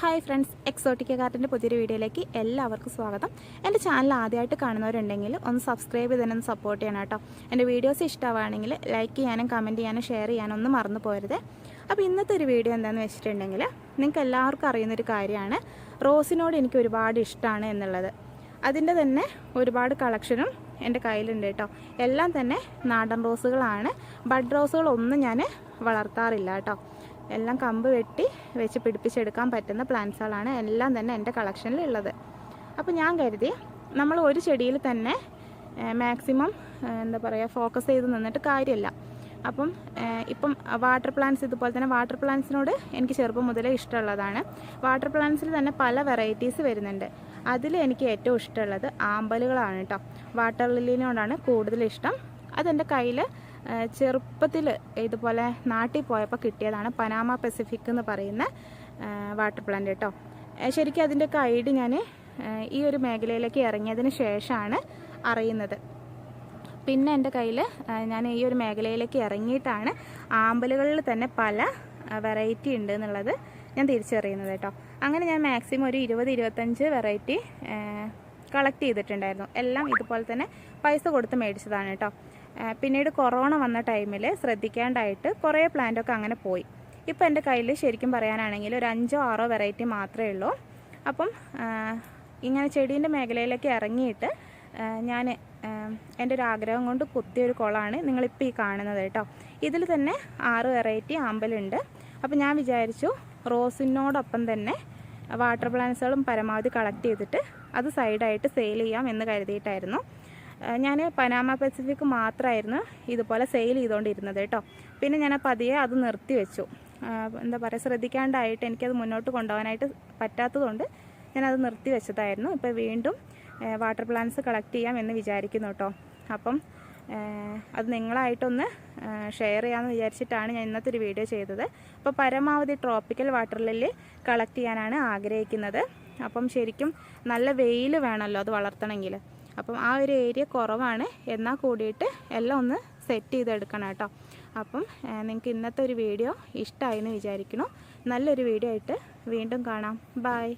Hi friends Exotica കാർട്ടിന്റെ പുതിയൊരു വീഡിയോയിലേക്ക് എല്ലാവർക്കും സ്വാഗതം. എന്റെ ചാനൽ ആദ്യമായിട്ട് കാണുന്നവരുണ്ടെങ്കിൽ ഒന്ന് സബ്സ്ക്രൈബ് ചെയ്തതിനെ ഒന്ന് സപ്പോർട്ട് ചെയ്യണം കേട്ടോ. എന്റെ വീഡിയോസ് ഇഷ്ടമാണെങ്കിൽ ലൈക്ക് ചെയ്യാനും കമന്റ് ചെയ്യാനും ഷെയർ ചെയ്യാനും ഒന്നും മറന്നു പോരുത്. അപ്പോൾ ഇന്നത്തെ ഒരു വീഡിയോ എന്താണെന്ന് വെച്ചിട്ടുണ്ടെങ്കിൽ നിങ്ങൾക്ക് എല്ലാവർക്കും അറിയുന്നൊരു കാര്യമാണ്. റോസിനോട് എനിക്ക് ഒരുപാട് ഇഷ്ടമാണ് എന്നുള്ളത്. അതിന്റെ തന്നെ ഒരുപാട് കളക്ഷനും എന്റെ കയ്യിലുണ്ട് കേട്ടോ. എല്ലാം തന്നെ നാടൻ റോസുകളാണ്. ബഡ് റോസുകളൊന്നും ഞാൻ വളർത്താറില്ല കേട്ടോ. എല്ലാം കമ്പ് വെട്ടി വെച്ച് പിടിപ്പിച്ചെടുക്കാൻ പറ്റുന്ന പ്ലാന്റ്സുകളാണ് എല്ലാം തന്നെ എന്റെ കളക്ഷനിൽ ഉള്ളത് അപ്പോൾ ഞാൻ കരുതി നമ്മൾ ഒരു ചെടിയിൽ തന്നെ മാക്സിമം എന്താ പറയുക ഫോക്കസ് ചെയ്ത് നിന്നിട്ട് കാര്യമില്ല. അപ്പം ഇപ്പം വാട്ടർ പ്ലാന്റ്സ് ഇതുപോലെ തന്നെ വാട്ടർ പ്ലാന്റ്സിനോട് എനിക്ക് ചെറുപ്പം മുതലേ ഇഷ്ടമുള്ളതാണ്. വാട്ടർ പ്ലാന്റ്സിൽ തന്നെ പല വെറൈറ്റീസ് വരുന്നുണ്ട്. അതിൽ എനിക്ക് ഏറ്റവും ഇഷ്ടമുള്ളത് ആമ്പലുകളാണ് കേട്ടോ. വാട്ടർ ലില്ലിനോടാണ് കൂടുതൽ ഇഷ്ടം. അതെന്റെ കയ്യിൽ ചെറുപ്പത്തിൽ ഇതുപോലെ നാട്ടിൽ പോയപ്പോൾ കിട്ടിയതാണ് പനാമ പെസിഫിക് എന്ന് പറയുന്ന വാട്ടർ പ്ലാന്റ് കേട്ടോ ശരിക്കും അതിന്റെയൊക്കെ ഐഡി ഞാൻ ഈ ഒരു മേഖലയിലേക്ക് ഇറങ്ങിയതിന് ശേഷമാണ് അറിയുന്നത്. പിന്നെ എന്റെ കയ്യിൽ ഞാൻ ഈ ഒരു മേഖലയിലേക്ക് ഇറങ്ങിയിട്ടാണ് ആമ്പലുകളിൽ തന്നെ പല വെറൈറ്റി ഉണ്ട് എന്നുള്ളത് ഞാൻ തിരിച്ചറിയുന്നത് കേട്ടോ. അങ്ങനെ ഞാൻ മാക്സിമം ഒരു ഇരുപത് ഇരുപത്തഞ്ച് വെറൈറ്റി കളക്ട് ചെയ്തിട്ടുണ്ടായിരുന്നു. എല്ലാം ഇതുപോലെ തന്നെ പൈസ കൊടുത്ത് മേടിച്ചതാണ് കേട്ടോ. പിന്നീട് കൊറോണ വന്ന ടൈമിൽ ശ്രദ്ധിക്കാണ്ടായിട്ട് കുറേ പ്ലാന്റൊക്കെ അങ്ങനെ പോയി. ഇപ്പോൾ എന്റെ കയ്യിൽ ശരിക്കും പറയാനാണെങ്കിൽ ഒരു അഞ്ചോ ആറോ വെറൈറ്റി മാത്രമേ ഉള്ളൂ. അപ്പം ഇങ്ങനെ ചെടീന്റെ മേഖലയിലേക്ക് ഇറങ്ങിയിട്ട് ഞാൻ എന്റെ ഒരു ആഗ്രഹം കൊണ്ട് കുത്തിയൊരു കുളമാണ് നിങ്ങളിപ്പോൾ ഈ കാണുന്നത് കേട്ടോ. ഇതിൽ തന്നെ ആറ് വെറൈറ്റി ആമ്പലുണ്ട്. അപ്പോൾ ഞാൻ വിചാരിച്ചു റോസിനോടൊപ്പം തന്നെ വാട്ടർ പ്ലാന്റ്സുകളും പരമാവധി കളക്ട് ചെയ്തിട്ട് അത് സൈഡായിട്ട് സെയിൽ ചെയ്യാം എന്ന് കരുതിയിട്ടായിരുന്നു. ഞാൻ പനാമ പെസിഫിക് മാത്രമായിരുന്നു ഇതുപോലെ സെയിൽ ചെയ്തുകൊണ്ടിരുന്നത് കേട്ടോ. പിന്നെ ഞാൻ പതിയെ അത് നിർത്തി വെച്ചു. എന്താ പറയുക ശ്രദ്ധിക്കാണ്ടായിട്ട് എനിക്കത് മുന്നോട്ട് കൊണ്ടുപോകാനായിട്ട് പറ്റാത്തതുകൊണ്ട് ഞാനത് നിർത്തി വെച്ചതായിരുന്നു. ഇപ്പോൾ വീണ്ടും വാട്ടർ പ്ലാന്റ്സ് കളക്ട് ചെയ്യാം എന്ന് വിചാരിക്കുന്നു കേട്ടോ. അപ്പം അത് നിങ്ങളായിട്ടൊന്ന് ഷെയർ ചെയ്യാമെന്ന് വിചാരിച്ചിട്ടാണ് ഞാൻ ഇന്നത്തെ ഒരു വീഡിയോ ചെയ്തത്. അപ്പോൾ പരമാവധി ട്രോപ്പിക്കൽ വാട്ടർ ലില്ലി കളക്ട് ചെയ്യാനാണ് ആഗ്രഹിക്കുന്നത്. അപ്പം ശരിക്കും നല്ല വെയിൽ വേണമല്ലോ അത് വളർത്തണമെങ്കിൽ അപ്പം ആ ഒരു ഏരിയ കുറവാണ്. എന്നാൽ കൂടിയിട്ട് എല്ലാം ഒന്ന് സെറ്റ് ചെയ്തെടുക്കണം കേട്ടോ. അപ്പം നിങ്ങൾക്ക് ഇന്നത്തെ ഒരു വീഡിയോ ഇഷ്ടമായി എന്ന് വിചാരിക്കുന്നു. നല്ലൊരു വീഡിയോ ആയിട്ട് വീണ്ടും കാണാം. ബായ്